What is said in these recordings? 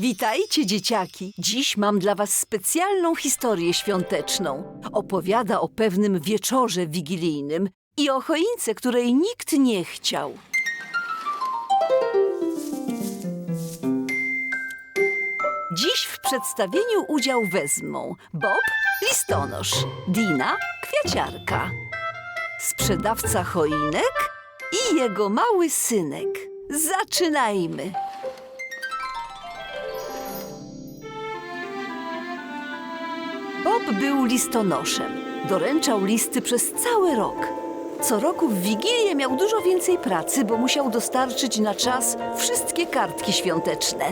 Witajcie, dzieciaki! Dziś mam dla was specjalną historię świąteczną. Opowiada o pewnym wieczorze wigilijnym i o choince, której nikt nie chciał. Dziś w przedstawieniu udział wezmą Bob, listonosz, Dina, kwiaciarka, sprzedawca choinek i jego mały synek. Zaczynajmy! Bob był listonoszem. Doręczał listy przez cały rok. Co roku w Wigilię miał dużo więcej pracy, bo musiał dostarczyć na czas wszystkie kartki świąteczne.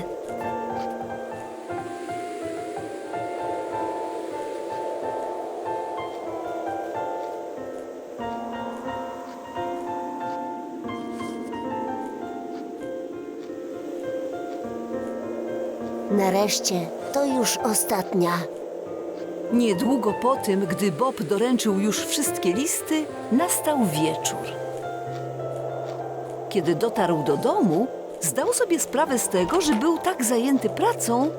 Nareszcie, to już ostatnia. Niedługo po tym, gdy Bob doręczył już wszystkie listy, nastał wieczór. Kiedy dotarł do domu, zdał sobie sprawę z tego, że był tak zajęty pracą,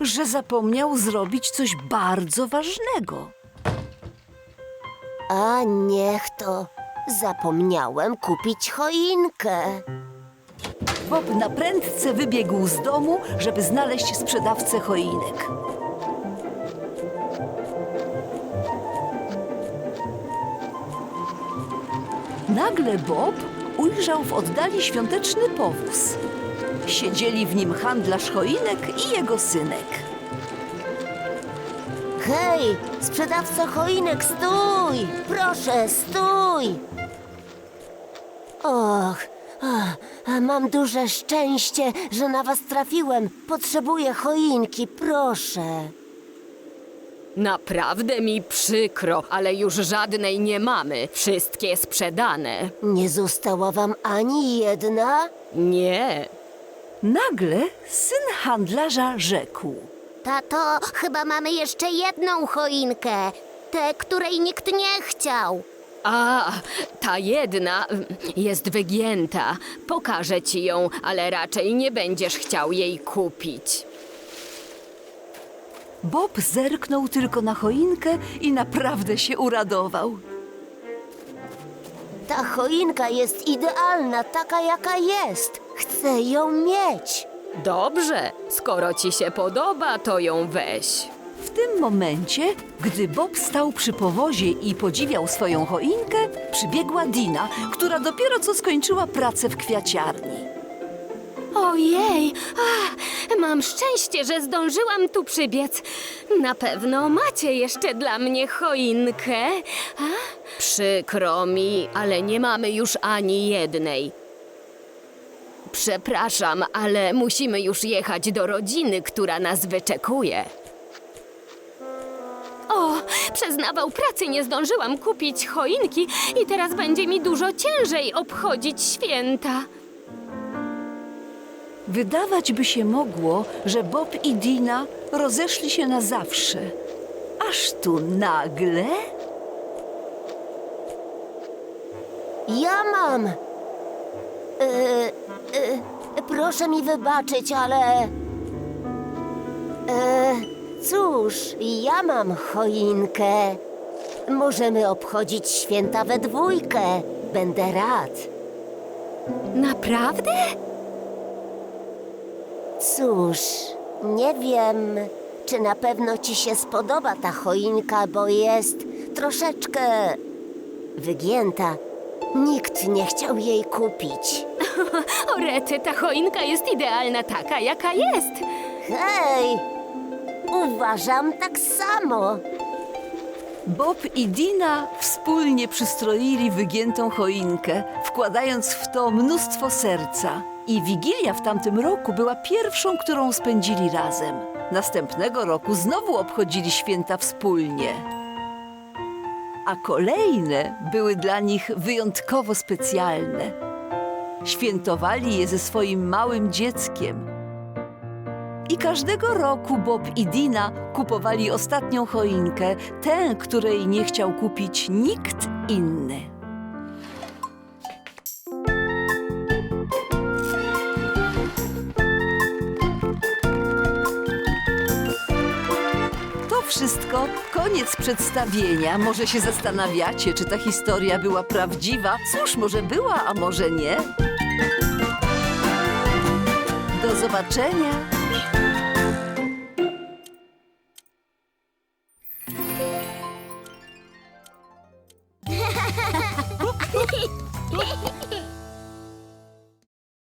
że zapomniał zrobić coś bardzo ważnego. A niech to. Zapomniałem kupić choinkę. Bob na prędce wybiegł z domu, żeby znaleźć sprzedawcę choinek. Nagle Bob ujrzał w oddali świąteczny powóz. Siedzieli w nim handlarz choinek i jego synek. Hej, sprzedawco choinek, stój! Proszę, stój! Och, a mam duże szczęście, że na was trafiłem. Potrzebuję choinki, proszę. Naprawdę mi przykro, ale już żadnej nie mamy. Wszystkie sprzedane. Nie została wam ani jedna? Nie. Nagle syn handlarza rzekł. Tato, chyba mamy jeszcze jedną choinkę. Tę, której nikt nie chciał. A, ta jedna mm, jest wygięta. Pokażę ci ją, ale raczej nie będziesz chciał jej kupić. Bob zerknął tylko na choinkę i naprawdę się uradował. Ta choinka jest idealna, taka jaka jest. Chcę ją mieć. Dobrze, skoro ci się podoba, to ją weź. W tym momencie, gdy Bob stał przy powozie i podziwiał swoją choinkę, przybiegła Dina, która dopiero co skończyła pracę w kwiaciarni. Ojej, ach, mam szczęście, że zdążyłam tu przybiec. Na pewno macie jeszcze dla mnie choinkę. A? Przykro mi, ale nie mamy już ani jednej. Przepraszam, ale musimy już jechać do rodziny, która nas wyczekuje. O, przez nawał pracy nie zdążyłam kupić choinki i teraz będzie mi dużo ciężej obchodzić święta. Wydawać by się mogło, że Bob i Dina rozeszli się na zawsze. Aż tu nagle Ja mam. E, e, proszę mi wybaczyć, ale. E, cóż, ja mam choinkę. Możemy obchodzić święta we dwójkę. Będę rad. Naprawdę? Cóż, nie wiem, czy na pewno ci się spodoba ta choinka, bo jest troszeczkę wygięta. Nikt nie chciał jej kupić. O rety, ta choinka jest idealna taka, jaka jest. Hej! Uważam tak samo. Bob i Dina wspólnie przystroili wygiętą choinkę, wkładając w to mnóstwo serca. I Wigilia w tamtym roku była pierwszą, którą spędzili razem. Następnego roku znowu obchodzili święta wspólnie. A kolejne były dla nich wyjątkowo specjalne. Świętowali je ze swoim małym dzieckiem. I każdego roku Bob i Dina kupowali ostatnią choinkę, tę, której nie chciał kupić nikt inny. Wszystko, koniec przedstawienia. Może się zastanawiacie, czy ta historia była prawdziwa. Cóż, może była, a może nie. Do zobaczenia.